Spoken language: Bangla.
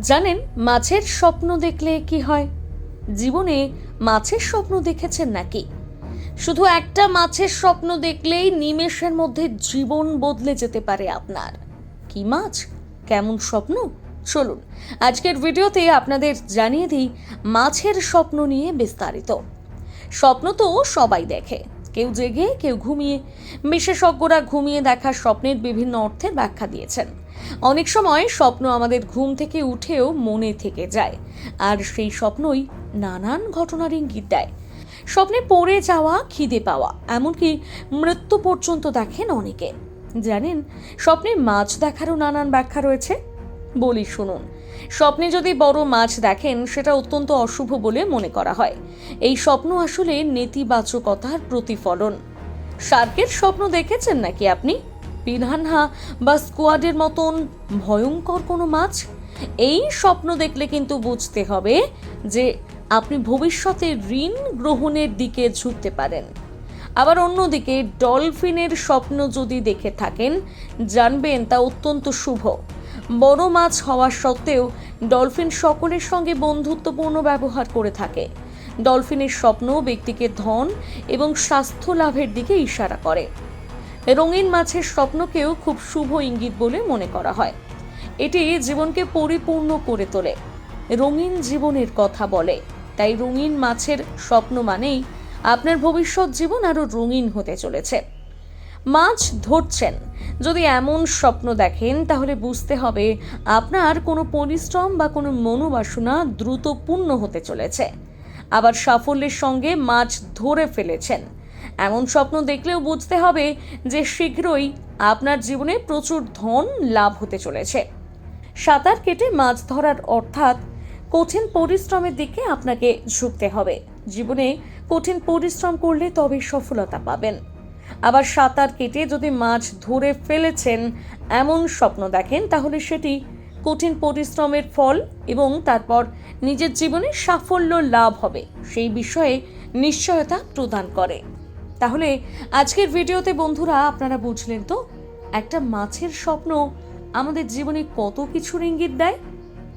জানেন, মাছের স্বপ্ন দেখলে কি হয়? জীবনে মাছের স্বপ্ন দেখেছেন নাকি? শুধু একটা মাছের স্বপ্ন দেখলেই নিমেষের মধ্যে জীবন বদলে যেতে পারে আপনার। কি মাছ? কেমন স্বপ্ন? চলুন, আজকের ভিডিওতে আপনাদের জানিয়ে দিই মাছের স্বপ্ন নিয়ে বিস্তারিত। স্বপ্ন তো সবাই দেখে। কেউ জেগে, কেউ ঘুমিয়ে। বিশেষজ্ঞরা ঘুমিয়ে দেখা স্বপ্নের বিভিন্ন অর্থের ব্যাখ্যা দিয়েছেন। অনেক সময় স্বপ্ন আমাদের ঘুম থেকে উঠেও মনে থেকে যায়, আর সেই স্বপ্নই নানান ঘটনার ইঙ্গিত দেয়। স্বপ্নে পড়ে যাওয়া, খিদে পাওয়া, এমনকি মৃত্যু পর্যন্ত দেখেন অনেকে। জানেন স্বপ্নে মাছ দেখারও নানান ব্যাখ্যা রয়েছে। বলি শুনুন। স্বপ্নে যদি বড় মাছ দেখেন, সেটা অত্যন্ত অশুভ বলে মনে করা হয়। এই স্বপ্ন আসলে নেতিবাচকতার প্রতিফলন। শার্কের স্বপ্ন দেখেছেন নাকি আপনি? পিনহানহা বা স্কোয়াডের মতন ভয়ঙ্কর কোনো মাছ? এই স্বপ্ন দেখলে কিন্তু বুঝতে হবে যে আপনি ভবিষ্যতে ঋণ গ্রহণের দিকে ঝুঁকতে পারেন। আবার অন্যদিকে, ডলফিনের স্বপ্ন যদি দেখে থাকেন, জানবেন তা অত্যন্ত শুভ। বড় মাছ হওয়া সত্ত্বেও ডলফিন সকলের সঙ্গে বন্ধুত্বপূর্ণ ব্যবহার করে থাকে। ডলফিনের স্বপ্ন ব্যক্তিকে ধন এবং স্বাস্থ্য লাভের দিকে ইশারা করে। রঙিন মাছের স্বপ্নকেও খুব শুভ ইঙ্গিত বলে মনে করা হয়। এটি জীবনকে পরিপূর্ণ করে তোলে। রঙিন জীবনের কথা বলে। তাই রঙিন মাছের স্বপ্ন মানেই আপনার ভবিষ্যৎ জীবন আরও রঙিন হতে চলেছে। মাছ ধরছেন। যদি এমন স্বপ্ন দেখেন, তাহলে বুঝতে হবে আপনার কোনো পরিশ্রম বা কোনো মনোবাসনা দ্রুত পূর্ণ হতে চলেছে। আবার সাফল্যের সঙ্গে মাছ ধরে ফেলেছেন। এমন স্বপ্ন দেখলেও বুঝতে হবে যে শীঘ্রই আপনার জীবনে প্রচুর ধন লাভ হতে চলেছে। সাঁতার কেটে মাছ ধরার অর্থাৎ কঠিন পরিশ্রমের দিকে আপনাকে ঝুঁকতে হবে। জীবনে কঠিন পরিশ্রম করলে তবে সফলতা পাবেন। আবার সাঁতার কেটে যদি মাছ ধরে ফেলেছেন এমন স্বপ্ন দেখেন, তাহলে সেটি কঠিন পরিশ্রমের ফল এবং তারপর নিজের জীবনে সাফল্য লাভ হবে। সেই বিষয়ে নিশ্চয়তা প্রদান করে। তাহলে আজকের ভিডিওতে বন্ধুরা, আপনারা বুঝলেন তো, একটা মাছের স্বপ্ন আমাদের জীবনে কত কিছুর ইঙ্গিত দেয়?